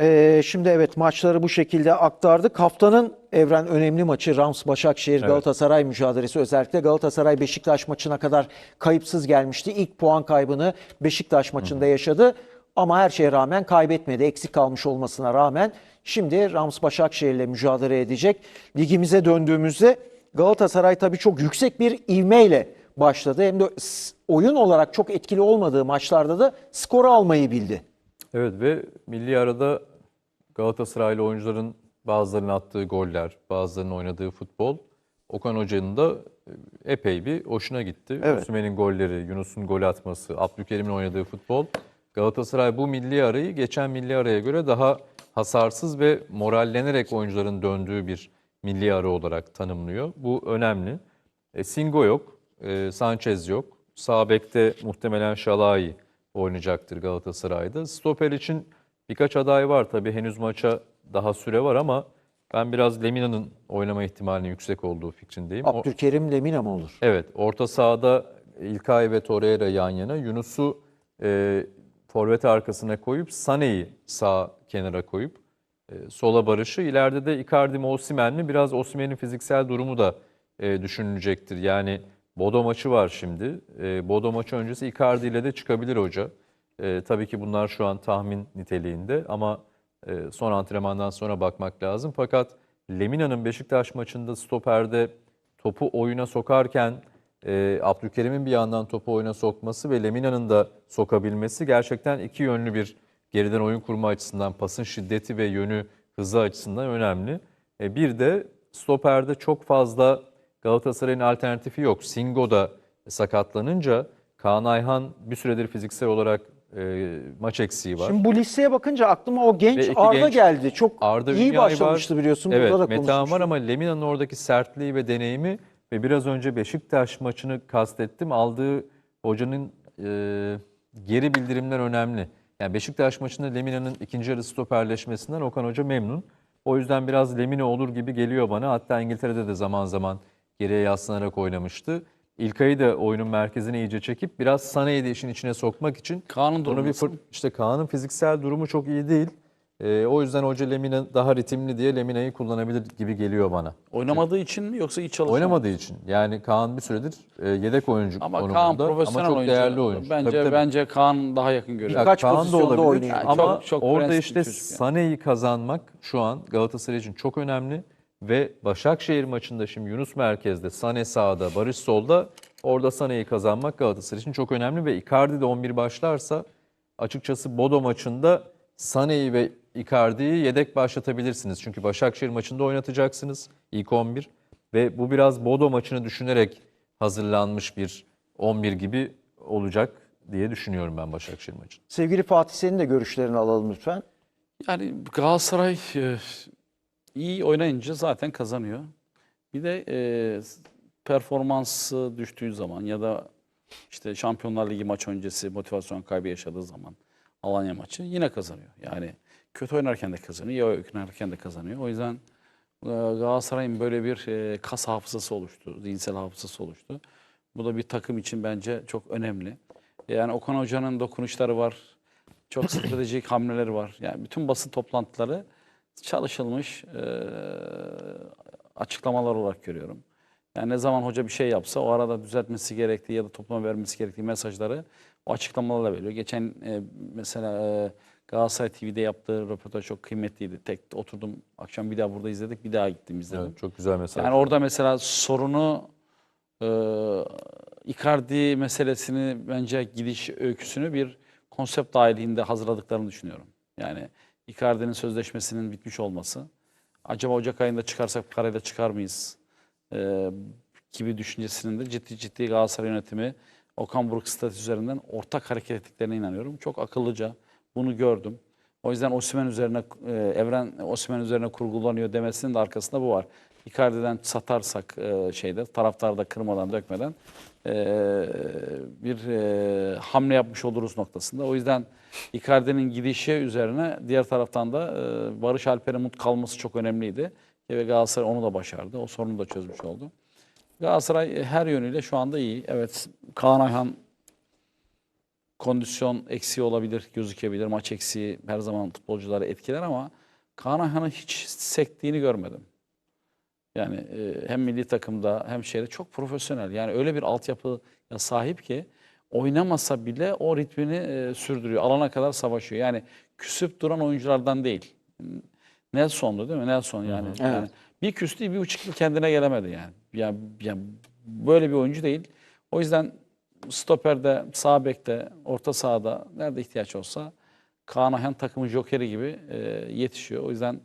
Ee, şimdi evet maçları bu şekilde aktardık. Haftanın evren önemli maçı Rams Başakşehir Galatasaray mücadelesi. Özellikle Galatasaray Beşiktaş maçına kadar kayıpsız gelmişti. İlk puan kaybını Beşiktaş maçında yaşadı. Ama her şeye rağmen kaybetmedi. Eksik kalmış olmasına rağmen şimdi Rams Başakşehir ile mücadele edecek. Ligimize döndüğümüzde Galatasaray tabii çok yüksek bir ivmeyle başladı. Hem de oyun olarak çok etkili olmadığı maçlarda da skoru almayı bildi. Evet ve milli arada Galatasaraylı oyuncuların bazılarının attığı goller, bazılarının oynadığı futbol Okan Hoca'nın da e, epey bir hoşuna gitti. Evet. Osimhen'in golleri, Yunus'un gol atması, Abdülkerim'in oynadığı futbol. Galatasaray bu milli arayı geçen milli araya göre daha hasarsız ve morallenerek oyuncuların döndüğü bir milli ara olarak tanımlıyor. Bu önemli. E, Singo yok, e, Sanchez yok. Sağ bekte muhtemelen Şalai oynayacaktır Galatasaray'da. Stoper için birkaç aday var tabii henüz maça daha süre var ama ben biraz Lemina'nın oynama ihtimalinin yüksek olduğu fikrindeyim. Abdülkerim Lemina mı olur? Evet, orta sahada İlkay ve Torreira yan yana. Yunus'u e, forvet arkasına koyup Sane'yi sağ kenara koyup e, sola Barış'ı. İleride de Icardi mi? Biraz Osimhen'in fiziksel durumu da e, düşünülecektir. Yani Bodo maçı var şimdi. E, Bodo maçı öncesi Icardi ile de çıkabilir hoca. E, tabii ki bunlar şu an tahmin niteliğinde ama e, son antrenmandan sonra bakmak lazım. Fakat Lemina'nın Beşiktaş maçında stoperde topu oyuna sokarken e, Abdülkerim'in bir yandan topu oyuna sokması ve Lemina'nın da sokabilmesi gerçekten iki yönlü bir geriden oyun kurma açısından pasın şiddeti ve yönü hızı açısından önemli. E, bir de stoperde çok fazla Galatasaray'ın alternatifi yok. Singo da sakatlanınca Kaan Ayhan bir süredir fiziksel olarak e, maç eksiği var. Şimdi bu listeye bakınca aklıma o Ve genç iki Arda genç- geldi. Çok Arda iyi Ünyay başlamıştı var. biliyorsun. Evet, Burada da Metehan konuşmuştuk. var ama Lemina'nın oradaki sertliği ve deneyimi ve biraz önce Beşiktaş maçını kastettim. Aldığı hocanın e, geri bildirimler önemli. Yani Beşiktaş maçında Lemina'nın ikinci yarı stoperleşmesinden Okan Hoca memnun. O yüzden biraz Lemina olur gibi geliyor bana. Hatta İngiltere'de de zaman zaman geriye yaslanarak oynamıştı. İlkay'ı da oyunun merkezine iyice çekip biraz Sané'yi de işin içine sokmak için Kaan'ın durumu bir fır- işte Kaan'ın fiziksel durumu çok iyi değil. Ee, o yüzden hoca Lemina daha ritimli diye Lemina'yı kullanabilir gibi geliyor bana. Oynamadığı için mi yoksa iyi çalışma? Oynamadığı için. Yani Kaan bir süredir e, yedek oyuncu Ama konumunda Kaan profesyonel ama çok oyuncu. değerli oyuncu. Bence Tabii, tabii. bence Kaan daha yakın görüyor. Ya Birkaç Kaan da pozisyonda olabilir oynuyor. Yani ama çok- çok orada prensipli işte çocuk yani. Kazanmak şu an Galatasaray için çok önemli ve Başakşehir maçında şimdi Yunus merkezde, Sané sağda, Barış solda orada Sané'yi kazanmak Galatasaray için çok önemli ve Icardi de 11 başlarsa açıkçası Bodo maçında Sané'yi ve Icardi'yi yedek başlatabilirsiniz. Çünkü Başakşehir maçında oynatacaksınız ilk 11 ve bu biraz Bodo maçını düşünerek hazırlanmış bir 11 gibi olacak diye düşünüyorum ben Başakşehir maçında. Sevgili Fatih senin de görüşlerini alalım lütfen. Yani Galatasaray e, iyi oynayınca zaten kazanıyor. Bir de e, performansı düştüğü zaman ya da işte Şampiyonlar Ligi maç öncesi motivasyon kaybı yaşadığı zaman Alanya maçı yine kazanıyor. Yani kötü oynarken de kazanıyor, iyi oynarken de kazanıyor. O yüzden e, Galatasaray'ın böyle bir e, kas hafızası oluştu, zihinsel hafızası oluştu. Bu da bir takım için bence çok önemli. Yani Okan Hoca'nın dokunuşları var, çok stratejik hamleleri var. Yani bütün basın toplantıları çalışılmış e, açıklamalar olarak görüyorum. Yani ne zaman hoca bir şey yapsa o arada düzeltmesi gerektiği ya da topluma vermesi gerektiği mesajları o açıklamalarla veriyor. Geçen e, mesela e, Galatasaray TV'de yaptığı röportaj çok kıymetliydi. Tek oturdum akşam bir daha burada izledik bir daha gittim izledim. Evet, çok güzel mesaj. Yani orada mesela sorunu e, Icardi meselesini bence gidiş öyküsünü bir konsept dahilinde hazırladıklarını düşünüyorum. Yani Icardi'nin sözleşmesinin bitmiş olması. Acaba Ocak ayında çıkarsak parayla çıkar mıyız? E, gibi düşüncesinin de ciddi ciddi Galatasaray yönetimi Okan Buruk statüsü üzerinden ortak hareket ettiklerine inanıyorum. Çok akıllıca bunu gördüm. O yüzden Osimhen üzerine e, evren Osimhen üzerine kurgulanıyor demesinin de arkasında bu var. Icardi'den satarsak e, şeyde taraftarı da kırmadan dökmeden e, bir e, hamle yapmış oluruz noktasında. O yüzden Icardi'nin gidişi üzerine diğer taraftan da e, Barış Alper'in mut kalması çok önemliydi. Ve Galatasaray onu da başardı. O sorunu da çözmüş oldu. Galatasaray her yönüyle şu anda iyi. Evet Kaan Ayhan kondisyon eksiği olabilir, gözükebilir. Maç eksiği her zaman futbolcuları etkiler ama Kaan Ayhan'ın hiç sektiğini görmedim. Yani e, hem milli takımda hem şeyde çok profesyonel. Yani öyle bir altyapıya sahip ki oynamasa bile o ritmini e, sürdürüyor. Alana kadar savaşıyor. Yani küsüp duran oyunculardan değil. Nelson'du değil mi? Nelson yani. Evet. yani bir küstü, bir buçuk yıl kendine gelemedi yani. Yani, yani böyle bir oyuncu değil. O yüzden stoperde, sağ bekte, orta sahada nerede ihtiyaç olsa Kaan Ayhan takımın jokeri gibi e, yetişiyor. O yüzden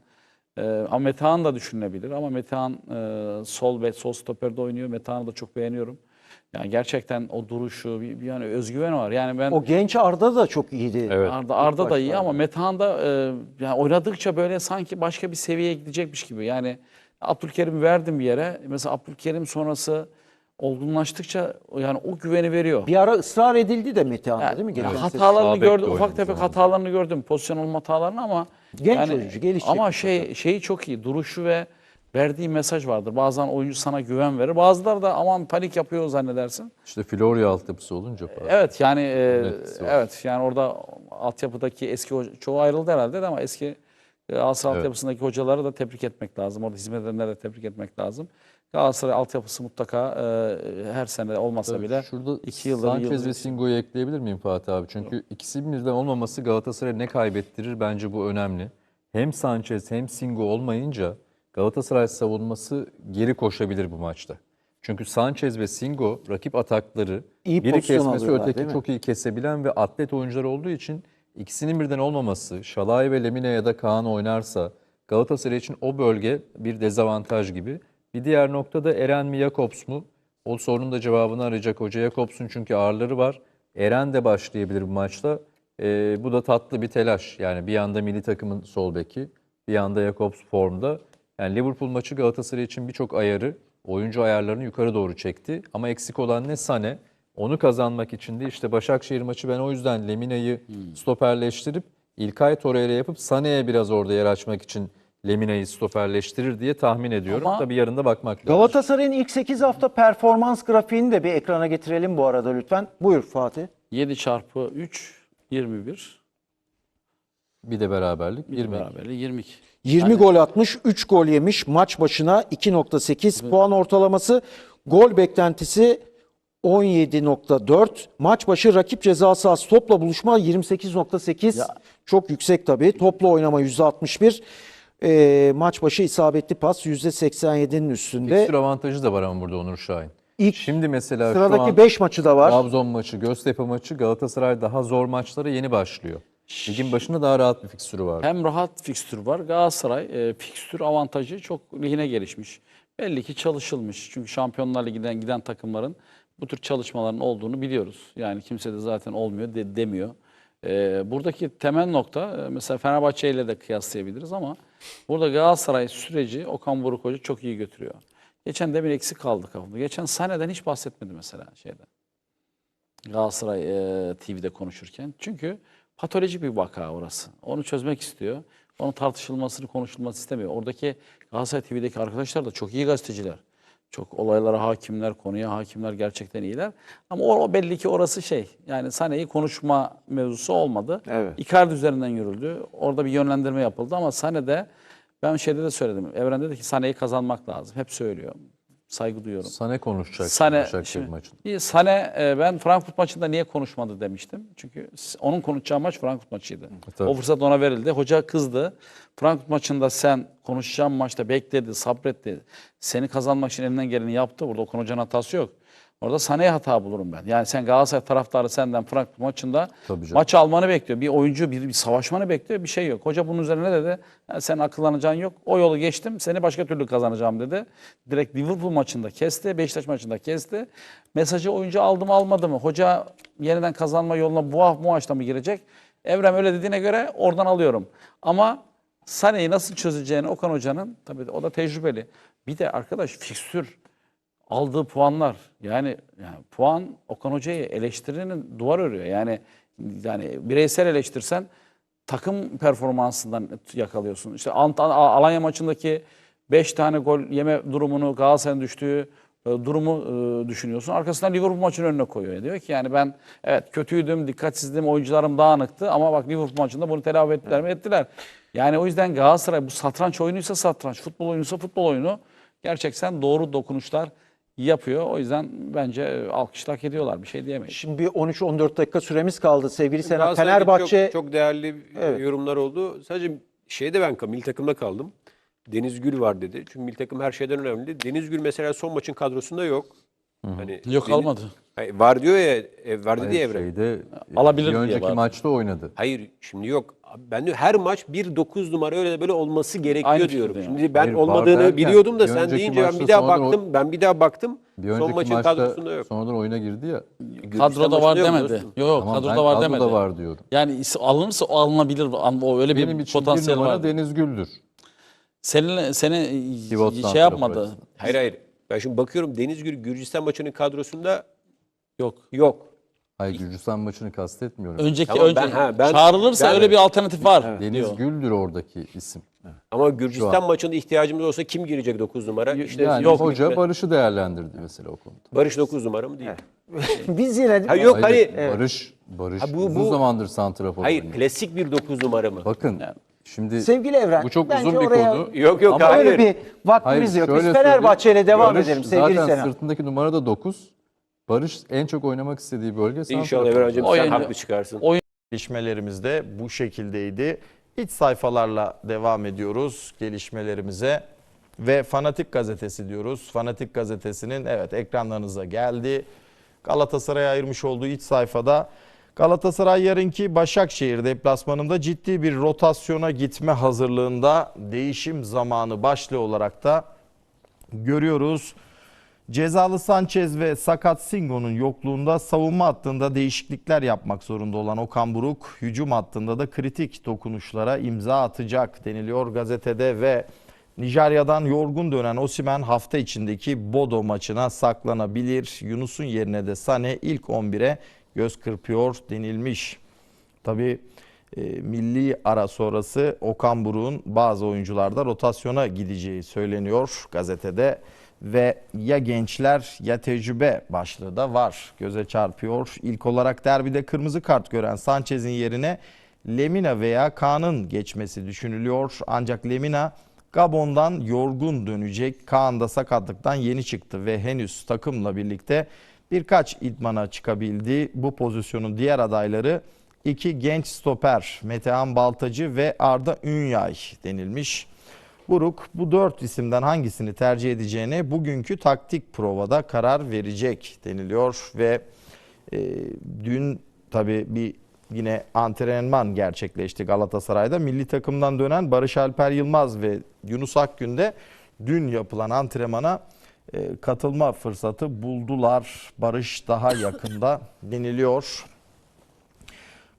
e, ama Metehan da düşünülebilir ama Metehan e, sol bek, sol stoperde oynuyor. Metehan'ı da çok beğeniyorum. Yani gerçekten o duruşu, bir, bir yani özgüven var. Yani ben O genç Arda da çok iyiydi. Evet. Arda, Arda da iyi başlarda. ama Metehan da e, yani oynadıkça böyle sanki başka bir seviyeye gidecekmiş gibi. Yani Abdülkerim'i verdim bir yere. Mesela Abdülkerim sonrası olgunlaştıkça yani o güveni veriyor. Bir ara ısrar edildi de Metehan'da Yani değil mi? Geçen sezon? hatalarını Sağ bekte gördüm, oynadı ufak tefek zaten. hatalarını gördüm, pozisyon olma hatalarını ama Genç oyuncu, gelişecek Ama şey şeyi çok iyi, duruşu ve verdiği mesaj vardır. Bazen oyuncu sana güven verir. Bazıları da aman panik yapıyor zannedersin. İşte Florya altyapısı olunca falan. Evet yani e, evet yani orada altyapıdaki eski hoca- çoğu ayrıldı herhalde de ama eski Galatasaray Evet. altyapısındaki hocaları da tebrik etmek lazım. Orada hizmet edenleri de tebrik etmek lazım. Galatasaray altyapısı mutlaka e, her sene olmasa bile Şurada iki yılda bir Sanchez yılda ve Singo'yu ekleyebilir miyim Fatih abi? Çünkü ikisi birden olmaması Galatasaray'a ne kaybettirir bence bu önemli. Hem Sanchez hem Singo olmayınca Galatasaray savunması geri koşabilir bu maçta. Çünkü Sanchez ve Singo rakip atakları İyi biri pozisyon kesmesi öteki çok iyi kesebilen ve atlet oyuncular olduğu için ikisinin birden olmaması, Şalay ve Lemine ya da Kaan oynarsa Galatasaray için o bölge bir dezavantaj gibi. Bir diğer noktada Eren mi Jakobs mu? O sorunun da cevabını arayacak hoca Jakobs'un çünkü ağırları var. Eren de başlayabilir bu maçta. Ee, bu da tatlı bir telaş. Yani bir yanda milli takımın sol beki, bir yanda Jakobs formda. Yani Liverpool maçı Galatasaray için birçok ayarı, oyuncu ayarlarını yukarı doğru çekti. Ama eksik olan ne Sane? Onu kazanmak için de işte Başakşehir maçı ben o yüzden Lemina'yı stoperleştirip İlkay Torreira yapıp Sane'ye biraz orada yer açmak için Lemina'yı stoperleştirir diye tahmin ediyorum. Ama- Tabii yarın da bakmak lazım. Galatasaray'ın ilk 8 hafta performans grafiğini de bir ekrana getirelim bu arada lütfen. Buyur Fatih. 7 çarpı 3 21. Bir de beraberlik. Bir 20. beraberliği 22. 20 gol atmış, 3 gol yemiş. Maç başına 2.8 puan ortalaması. Gol beklentisi 17.4. Maç başı rakip ceza sahası topla buluşma 28.8. Ya. Çok yüksek tabii. Topla oynama %61. Ee, maç başı isabetli pas %87'nin üstünde. Fikstür avantajı da var ama burada Onur Şahin. İlk Şimdi mesela Sıradaki an 5 maçı da var. Trabzon maçı, Göztepe maçı Galatasaray daha zor maçlara yeni başlıyor. Ligin başında daha rahat bir fikstürü var. Hem rahat fikstür var. Galatasaray e, fikstür avantajı çok lehine gelişmiş. Belli ki çalışılmış. Çünkü Şampiyonlar Ligi'nden giden takımların bu tür çalışmaların olduğunu biliyoruz. Yani kimse de zaten olmuyor de, demiyor. E, buradaki temel nokta e, mesela Fenerbahçe ile de kıyaslayabiliriz ama burada Galatasaray süreci Okan Buruk Hoca çok iyi götürüyor. Geçen demin eksik kaldı kafamda. Geçen Sane'den hiç bahsetmedi mesela şeyden. Galatasaray e, TV'de konuşurken. Çünkü patolojik bir vaka orası. Onu çözmek istiyor. Onun tartışılmasını, konuşulmasını istemiyor. Oradaki Galatasaray TV'deki arkadaşlar da çok iyi gazeteciler. Çok olaylara hakimler, konuya hakimler gerçekten iyiler. Ama o, o belli ki orası şey. Yani Sane'yi konuşma mevzusu olmadı. Evet. Icardi üzerinden yürüldü. Orada bir yönlendirme yapıldı ama Sane'de ben şeyde de söyledim. Evren dedi ki Sane'yi kazanmak lazım. Hep söylüyor. Saygı duyuyorum. Sane konuşacak Sane, şimdi, maçında. Sane e, ben Frankfurt maçında niye konuşmadı demiştim. Çünkü onun konuşacağı maç Frankfurt maçıydı. tabii. O fırsat ona verildi. Hoca kızdı. Frankfurt maçında sen konuşacağın maçta bekledi, sabretti. Seni kazanmak için elinden geleni yaptı. Burada Okan Hoca'nın hatası yok. Orada Sane'ye hata bulurum ben. Yani sen Galatasaray taraftarı senden Frankfurt maçında maç almanı bekliyor. Bir oyuncu bir, bir savaşmanı bekliyor. Bir şey yok. Hoca bunun üzerine ne dedi? "Ya sen akıllanacağın yok. O yolu geçtim. Seni başka türlü kazanacağım dedi. Direkt Liverpool maçında kesti. Beşiktaş maçında kesti. Mesajı oyuncu aldı mı almadı mı? Hoca yeniden kazanma yoluna bu, maçta mı girecek? Evrem öyle dediğine göre oradan alıyorum. Ama Sane'yi nasıl çözeceğini Okan Hoca'nın tabii o da tecrübeli. Bir de arkadaş fikstür aldığı puanlar yani yani puan Okan Hoca'yı eleştirinin duvar örüyor. Yani yani bireysel eleştirsen takım performansından yakalıyorsun. İşte Ant- Alanya maçındaki 5 tane gol yeme durumunu Galatasaray'ın düştüğü e, durumu e, düşünüyorsun. Arkasından Liverpool maçının önüne koyuyor. Diyor ki yani ben evet kötüydüm, dikkatsizdim, oyuncularım dağınıktı ama bak Liverpool maçında bunu telafi ettiler mi? Ettiler. Yani o yüzden Galatasaray bu satranç oyunuysa satranç, futbol oyunuysa futbol oyunu gerçekten doğru dokunuşlar yapıyor. O yüzden bence e, alkışlar hak ediyorlar. Bir şey diyemeyiz. Şimdi bir 13-14 dakika süremiz kaldı sevgili Senat. Galatasaray'da Fenerbahçe çok, çok değerli yorumlar oldu. Sadece şeyde ben milli takımda kaldım. Deniz Gül var dedi. Çünkü milli takım her şeyden önemli. Deniz Gül mesela son maçın kadrosunda yok. Hani Yok Deniz- almadı. Hayır, var diyor ya, e, var dedi ya Hayır, Evren. şeyde, Alabilir bir diye önceki var. maçta oynadı. Hayır şimdi yok. Ben diyor her maç bir 9 numara öyle de böyle olması gerekiyor Aynı diyorum. fikirdeyim. Şimdi ben Hayır, var olmadığını derken, biliyordum da bir sen önceki deyince ben maçta bir daha sonradan o- baktım. Ben bir daha baktım. Bir son önceki maçın maçta kadrosunda yok. sonradan oyuna girdi ya. Kadroda var maçında yok demedi. dostum. Yok yok Tamam, ben kadroda var demedi. kadroda var diyorum. Yani is- alınırsa o alınabilir. O öyle Benim bir için bir potansiyel numara var. Deniz Gül'dür. Senin seni Pivot şey santrafor yapmadı. açısından. Hayır hayır. Ben şimdi bakıyorum Deniz Gül Gürcistan maçının kadrosunda Yok. yok. Hayır Gürcistan maçını kastetmiyorum. Önceki Tamam, önce ben- ha, ben- çağrılırsa ben- öyle bir alternatif var. Deniz diyor. Gül'dür oradaki isim. Ama Gürcistan maçında ihtiyacımız olsa kim girecek 9 numara? İşte Yani yok, hoca Barış'ı değerlendirdi mesela o konuda. Barış 9 numara mı değil? biz yine Ha yok Hayır, hani Barış, Barış Ha, bu- uzun bu- zamandır santrafor hayır oynuyor. klasik bir 9 numara mı? Bakın şimdi Sevgili Evren, bu çok bence uzun bir oraya- konu. Yok yok Ama hayır. öyle bir vaktimiz Hayır, yok. Biz şöyle Fenerbahçe ile söyleyeyim. devam Barış edelim sevgili Zaten sırtındaki numara da 9. Barış en çok oynamak istediği bölge İnşallah santrafor. Evren Hocam sen Oyuncu- haklı çıkarsın. Gelişmelerimiz de bu şekildeydi. İç sayfalarla devam ediyoruz gelişmelerimize ve Fanatik Gazetesi diyoruz. Fanatik Gazetesi'nin evet ekranlarınıza geldi. Galatasaray'a ayırmış olduğu iç sayfada Galatasaray yarınki Başakşehir deplasmanında ciddi bir rotasyona gitme hazırlığında değişim zamanı başlığı olarak da görüyoruz. Cezalı Sanchez ve sakat Singo'nun yokluğunda savunma hattında değişiklikler yapmak zorunda olan Okan Buruk, hücum hattında da kritik dokunuşlara imza atacak deniliyor gazetede ve Nijerya'dan yorgun dönen Osimen hafta içindeki Bodo maçına saklanabilir. Yunus'un yerine de Sane ilk 11'e göz kırpıyor denilmiş. Tabii e, milli ara sonrası Okan Buruk'un bazı oyuncularda rotasyona gideceği söyleniyor gazetede ve ya gençler ya tecrübe başlığı da var göze çarpıyor. İlk olarak derbide kırmızı kart gören Sanchez'in yerine Lemina veya Kaan'ın geçmesi düşünülüyor. Ancak Lemina Gabon'dan yorgun dönecek. Kaan da sakatlıktan yeni çıktı ve henüz takımla birlikte birkaç idmana çıkabildi. Bu pozisyonun diğer adayları iki genç stoper Metehan Baltacı ve Arda Ünyay denilmiş. Buruk bu dört isimden hangisini tercih edeceğine bugünkü taktik provada karar verecek deniliyor ve e, dün tabii bir yine antrenman gerçekleşti Galatasaray'da. Milli takımdan dönen Barış Alper Yılmaz ve Yunus Akgün de dün yapılan antrenmana e, katılma fırsatı buldular. Barış daha yakında deniliyor.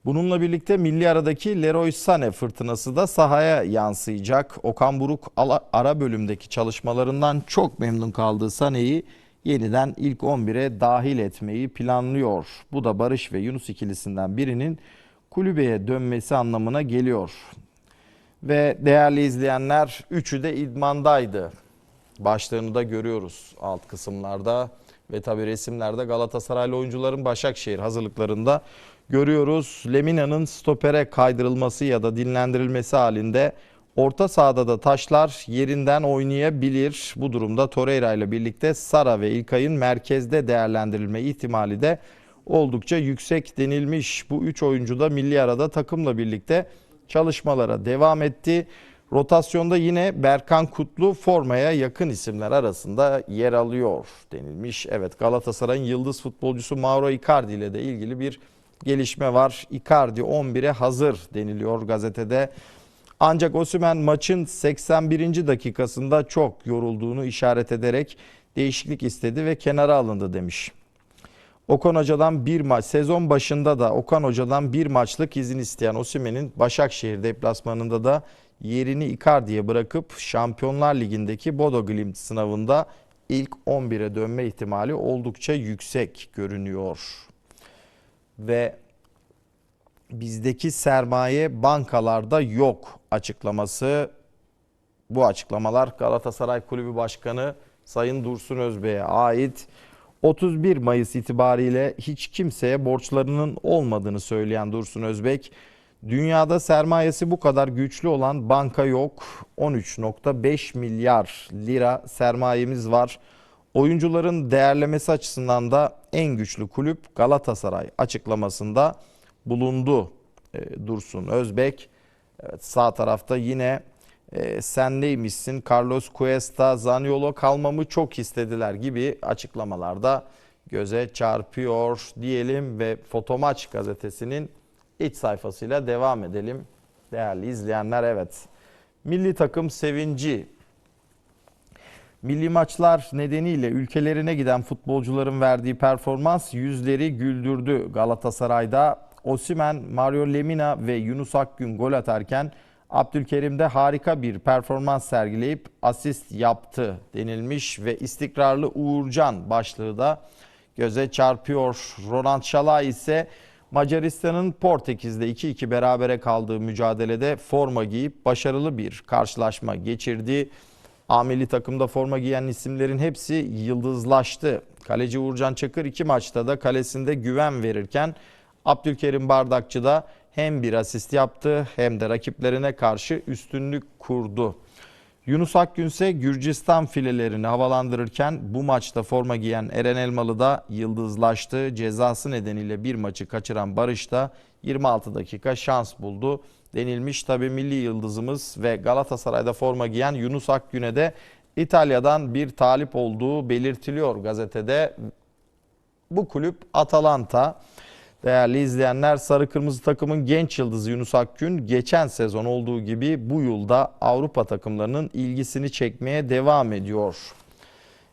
Bununla birlikte milli aradaki Leroy Sané fırtınası da sahaya yansıyacak. Okan Buruk ara bölümdeki çalışmalarından çok memnun kaldığı Sané'yi yeniden ilk 11'e dahil etmeyi planlıyor. Bu da Barış ve Yunus ikilisinden birinin kulübeye dönmesi anlamına geliyor. Ve değerli izleyenler üçü de idmandaydı. Başlarını da görüyoruz alt kısımlarda ve tabi resimlerde Galatasaraylı oyuncuların Başakşehir hazırlıklarında görüyoruz. Lemina'nın stopere kaydırılması ya da dinlendirilmesi halinde orta sahada da taşlar yerinden oynayabilir. Bu durumda Torreira ile birlikte Sara ve İlkay'ın merkezde değerlendirilme ihtimali de oldukça yüksek denilmiş. Bu üç oyuncu da milli arada takımla birlikte çalışmalara devam etti. Rotasyonda yine Berkan Kutlu formaya yakın isimler arasında yer alıyor denilmiş. Evet Galatasaray'ın yıldız futbolcusu Mauro Icardi ile de ilgili bir gelişme var. Icardi 11'e hazır deniliyor gazetede. Ancak Osimhen maçın 81. dakikasında çok yorulduğunu işaret ederek değişiklik istedi ve kenara alındı demiş. Okan Hoca'dan bir maç sezon başında da Okan Hoca'dan bir maçlık izin isteyen Osimhen'in Başakşehir deplasmanında da yerini Icardi'ye bırakıp Şampiyonlar Ligi'ndeki Bodo Glimt sınavında ilk 11'e dönme ihtimali oldukça yüksek görünüyor. Ve bizdeki sermaye bankalarda yok açıklaması. Bu açıklamalar Galatasaray Kulübü Başkanı Sayın Dursun Özbey'e ait. 31 Mayıs itibariyle hiç kimseye borçlarının olmadığını söyleyen Dursun Özbek, dünyada sermayesi bu kadar güçlü olan banka yok. 13.5 milyar lira sermayemiz var. Oyuncuların değerlemesi açısından da en güçlü kulüp Galatasaray açıklamasında bulundu e, Dursun Özbek. Evet, sağ tarafta yine e, sen neymişsin Carlos Cuesta, Zaniolo kalmamı çok istediler gibi açıklamalarda göze çarpıyor diyelim ve Fotomaç gazetesinin iç sayfasıyla devam edelim. Değerli izleyenler evet milli takım sevinci Milli maçlar nedeniyle ülkelerine giden futbolcuların verdiği performans yüzleri güldürdü. Galatasaray'da Osimen, Mario Lemina ve Yunus Akgün gol atarken Abdülkerim de harika bir performans sergileyip asist yaptı denilmiş ve istikrarlı Uğurcan başlığı da göze çarpıyor. Ronald Şalay ise Macaristan'ın Portekiz'de 2-2 berabere kaldığı mücadelede forma giyip başarılı bir karşılaşma geçirdi. A milli takımda forma giyen isimlerin hepsi yıldızlaştı. Kaleci Uğurcan Çakır iki maçta da kalesinde güven verirken Abdülkerim Bardakçı da hem bir asist yaptı hem de rakiplerine karşı üstünlük kurdu. Yunus Akgün ise Gürcistan filelerini havalandırırken bu maçta forma giyen Eren Elmalı da yıldızlaştı. Cezası nedeniyle bir maçı kaçıran Barış da 26 dakika şans buldu denilmiş. Tabii milli yıldızımız ve Galatasaray'da forma giyen Yunus Akgün'e de İtalya'dan bir talip olduğu belirtiliyor gazetede. Bu kulüp Atalanta. Değerli izleyenler sarı kırmızı takımın genç yıldızı Yunus Akgün geçen sezon olduğu gibi bu yılda Avrupa takımlarının ilgisini çekmeye devam ediyor.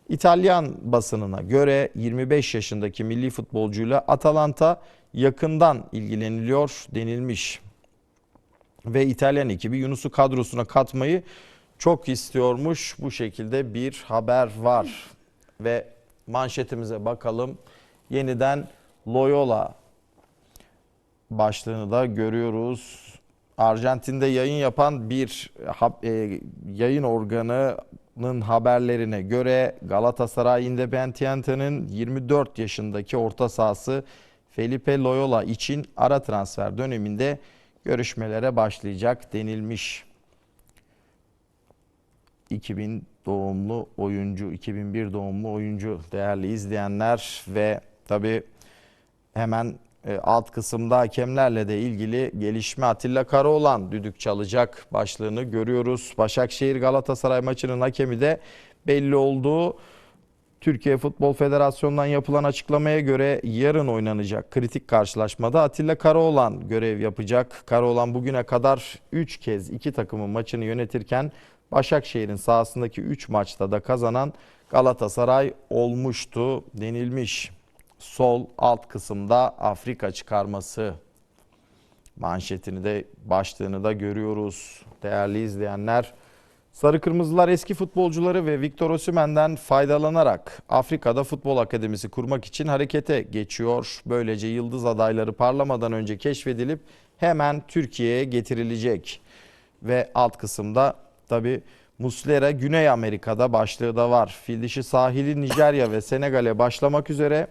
İtalyan basınına göre 25 yaşındaki milli futbolcuyla Atalanta yakından ilgileniliyor denilmiş. Ve İtalyan ekibi Yunus'u kadrosuna katmayı çok istiyormuş. Bu şekilde bir haber var. Ve manşetimize bakalım. Yeniden Loyola başlığını da görüyoruz. Arjantin'de yayın yapan bir e, yayın organının haberlerine göre Galatasaray Independiente'nin 24 yaşındaki orta sahası Felipe Loyola için ara transfer döneminde görüşmelere başlayacak denilmiş. 2000 doğumlu oyuncu, 2001 doğumlu oyuncu değerli izleyenler ve tabi hemen e, alt kısımda hakemlerle de ilgili gelişme Atilla Karaoğlan düdük çalacak başlığını görüyoruz. Başakşehir Galatasaray maçının hakemi de belli oldu. Türkiye Futbol Federasyonu'ndan yapılan açıklamaya göre yarın oynanacak kritik karşılaşmada Atilla Karaoğlan görev yapacak. Karaoğlan bugüne kadar 3 kez iki takımın maçını yönetirken Başakşehir'in sahasındaki 3 maçta da kazanan Galatasaray olmuştu denilmiş. Sol alt kısımda Afrika çıkarması manşetini de başlığını da görüyoruz değerli izleyenler. Sarı Kırmızılar eski futbolcuları ve Victor Osimhen'den faydalanarak Afrika'da futbol akademisi kurmak için harekete geçiyor. Böylece yıldız adayları parlamadan önce keşfedilip hemen Türkiye'ye getirilecek. Ve alt kısımda tabi Muslera Güney Amerika'da başlığı da var. Fil dişi sahili Nijerya ve Senegal'e başlamak üzere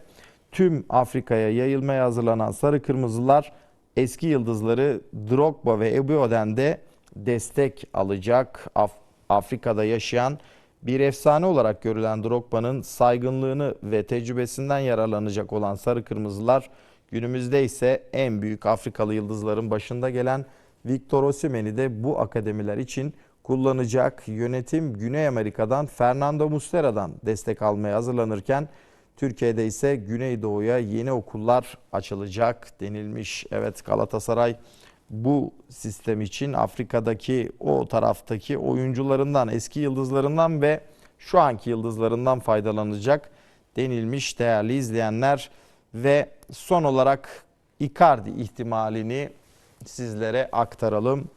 tüm Afrika'ya yayılmaya hazırlanan Sarı Kırmızılar eski yıldızları Drogba ve Ebio'den de destek alacak. Af- Afrika'da yaşayan bir efsane olarak görülen Drogba'nın saygınlığını ve tecrübesinden yararlanacak olan Sarı Kırmızılar günümüzde ise en büyük Afrikalı yıldızların başında gelen Victor Osimhen'i de bu akademiler için kullanacak. Yönetim Güney Amerika'dan Fernando Muslera'dan destek almaya hazırlanırken Türkiye'de ise Güneydoğu'ya yeni okullar açılacak denilmiş. Evet Galatasaray bu sistem için Afrika'daki o taraftaki oyuncularından, eski yıldızlarından ve şu anki yıldızlarından faydalanacak denilmiş değerli izleyenler. Ve son olarak Icardi ihtimalini sizlere aktaralım.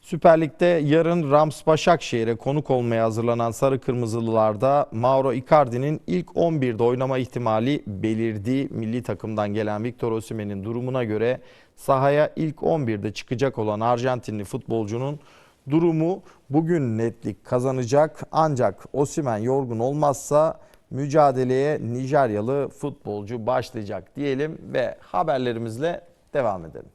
Süper Lig'de yarın Rams Başakşehir'e konuk olmaya hazırlanan Sarı Kırmızılılarda Mauro Icardi'nin ilk 11'de oynama ihtimali belirdi. Milli takımdan gelen Victor Osimhen'in durumuna göre sahaya ilk 11'de çıkacak olan Arjantinli futbolcunun durumu bugün netlik kazanacak. Ancak Osimen yorgun olmazsa mücadeleye Nijeryalı futbolcu başlayacak diyelim ve haberlerimizle devam edelim.